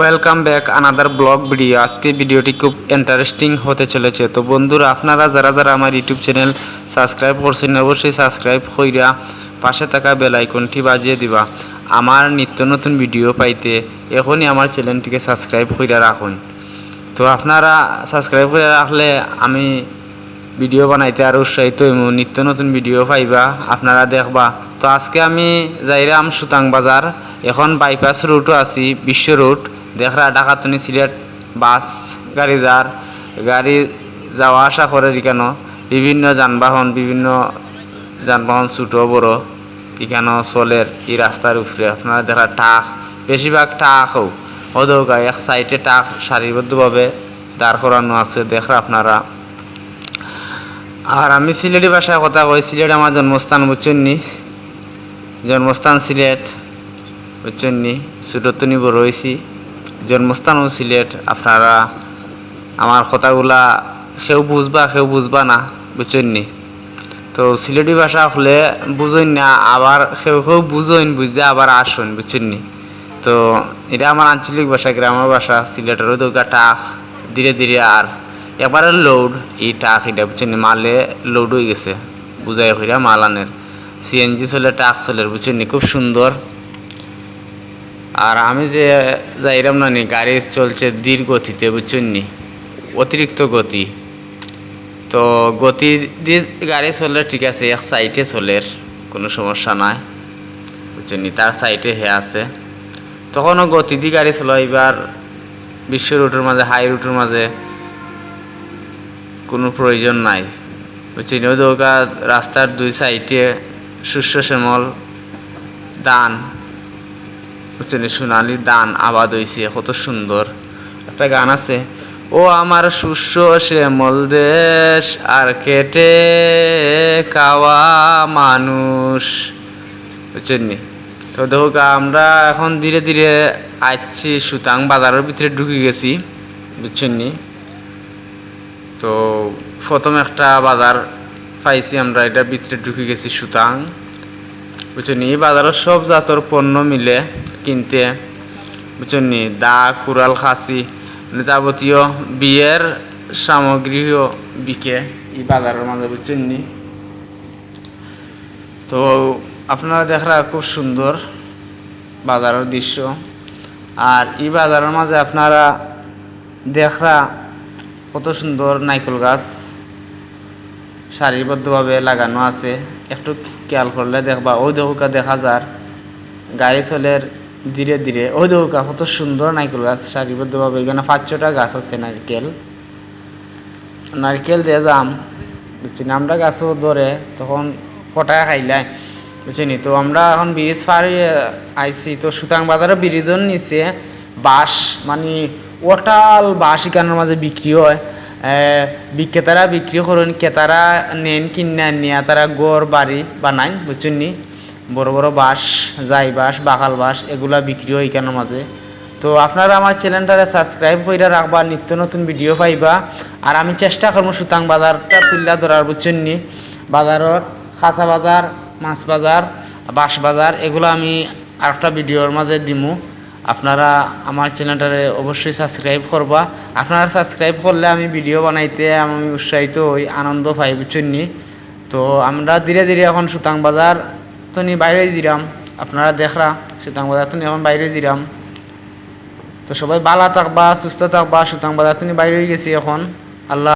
Welcome back another blog video আজকে ভিডিওটি খুব ইন্টারেস্টিং হতে চলেছে। তো বন্ধুরা, আপনারা যারা যারা আমার ইউটিউব চ্যানেল সাবস্ক্রাইব করছেন, অবশ্যই সাবস্ক্রাইব কইরা পাশে থাকা বেল আইকনটি বাজিয়ে দিবা। আমার নিত্য নতুন ভিডিও পাইতে এখনই আমার চ্যানেলটিকে সাবস্ক্রাইব কইরা রাখুন। তো আপনারা সাবস্ক্রাইব করে রাখলে আমি ভিডিও বানাইতে আরও উৎসাহিত হইমু। নিত্য নতুন ভিডিও পাইবা, আপনারা দেখবা। তো আজকে আমি যাইরাম সুতাং বাজার। এখন বাইপাস রুটও আছি, বিশ্ব রুট দেখরা ডাকাতনি সিলেট বাস, গাড়ি যার, গাড়ি যাওয়া আসা করে কেন বিভিন্ন যানবাহন বিভিন্ন যানবাহন ছোটো, বড়, এখানে চলের এই রাস্তার উপরে। আপনারা দেখা টাক, বেশিরভাগ টাক হোক অদৌকা, এক সাইডে টাক সারিবদ্ধভাবে দাঁড় করানো আছে, দেখরা আপনারা। আর আমি সিলেটি ভাষায় কথা কই, সিলেট আমার জন্মস্থান বুঝছেন নি জন্মস্থান সিলেট বুঝছেন নি ছোটতনি বড় হয়েছি জন্মস্থানও সিলেট, আপনারা আমার কথাগুলা সেও বুঝবা সেও বুঝবা না, বুঝছেন নি? তো সিলেটি ভাষা হলে বুঝইন না, আবার সেও কেউ বুঝইন বুঝতে আবার আসুন, বুঝছেন নি? তো এটা আমার আঞ্চলিক ভাষা, গ্রামের ভাষা, সিলেটেরও দৌকা টাক ধীরে ধীরে আর এবারে লোড এই টাক এটা বুঝছেন মালে লোড হয়ে গেছে, বুঝাই হইরা মাল আনের সিএনজি চলে টাক চলে, বুঝছেন খুব সুন্দর। আর আমি যে যাইরাম না নি গাড়ি চলছে ধীর গতিতে বুঝছেন নি? অতিরিক্ত গতি। তো গতি দিয়ে গাড়ি চললে ঠিক আছে এক সাইডে চলের কোনো সমস্যা নাই বুঝছেন নি, তার সাইডে হে আছে। তখনও গতি দিয়ে গাড়ি চলো এবার বিশ্ব রুটের মাঝে হাই রুটের মাঝে কোনো প্রয়োজন নাই বুঝছেন ওই দৌকা রাস্তার দুই সাইডে শস্য শ্যামল দান বুঝছেন সোনালি দান আবাদ হয়েছে কত সুন্দর। একটা গান আছে, ও আমার শস্য শ্যামল দেশ আর কেটে খাওয়া মানুষ। বুঝছেন নি? তো দেখো আমরা এখন ধীরে ধীরে আসছি সুতাং বাজারের ভিতরে ঢুকে গেছি, বুঝছেন নি? তো প্রথম একটা বাজার পাইছি আমরা, এটা ভিতরে ঢুকে গেছি সুতাং। বুঝছেন এই বাজারের সব জাতর পণ্য মিলে কিনতে, বুঝছেন? নি দা, কুড়াল, খাসি মানে যাবতীয় বিয়ের সামগ্রীও বিকে এই বাজারের মাঝে, বুঝছেন? নি তো আপনারা দেখরা খুব সুন্দর বাজারের দৃশ্য। আর এই বাজারের মাঝে আপনারা দেখরা কত সুন্দর নাইকল গাছ সারিবদ্ধভাবে লাগানো আছে। একটু খেয়াল করলে দেখবা, ওই দৌকা দেখা যার গাড়ি চলের ধীরে ধীরে। ওই দৌকা কত সুন্দর নারকেল গাছ সারিবদ্ধভাবে এখানে পাঁচ ছটা গাছ আছে নারকেল। নারকেল দিয়ে যাম। বুঝছি আমরা গাছও ধরে তখন ফটায় খাইলাই। বুঝছিনি তো আমরা এখন ব্রিজ পাড়ি আইছি। তো সুতাং বাজারে ব্রিজের নিচে বাঁশ মানে ওটাল বাঁশ এখানের মাঝে বিক্রি হয়। বিক্রেতারা বিক্রি করুন, ক্রেতারা নেন, কিনে নিয়ে তারা গড় বাড়ি বানায়, বুঝছেন নি? বড় বড় বাঁশ যাই বাঁশ বাকাল বাঁশ, এগুলা বিক্রি হয় এখানের মাঝে। তো আপনারা আমার চ্যানেলটারে সাবস্ক্রাইব করে রাখবা, নিত্য নতুন ভিডিও পাইবা। আর আমি চেষ্টা করব সুতাং বাজারটা তুললা ধরার, বুঝছেন নি? বাজারত খাসা বাজার, মাছ বাজার, বাঁশ বাজার, এগুলো আমি আরেকটা ভিডিওর মাঝে দিমু। আপনারা আমার চ্যানেলটারে অবশ্যই সাবস্ক্রাইব করবা। আপনারা সাবস্ক্রাইব করলে আমি ভিডিও বানাইতে আমি উৎসাহিত হই, আনন্দ পাই, বুঝছেন নি? তো আমরা ধীরে ধীরে এখন সুতাং বাজার তো নি বাইরে জিরাম। আপনারা দেখরা সুতাং বাজার তুমি এখন বাইরে জিরাম। তো সবাই বালা থাকবা, সুস্থ থাকবা সুতাং বাজার তুমি বাইরে গেছি এখন। আল্লাহ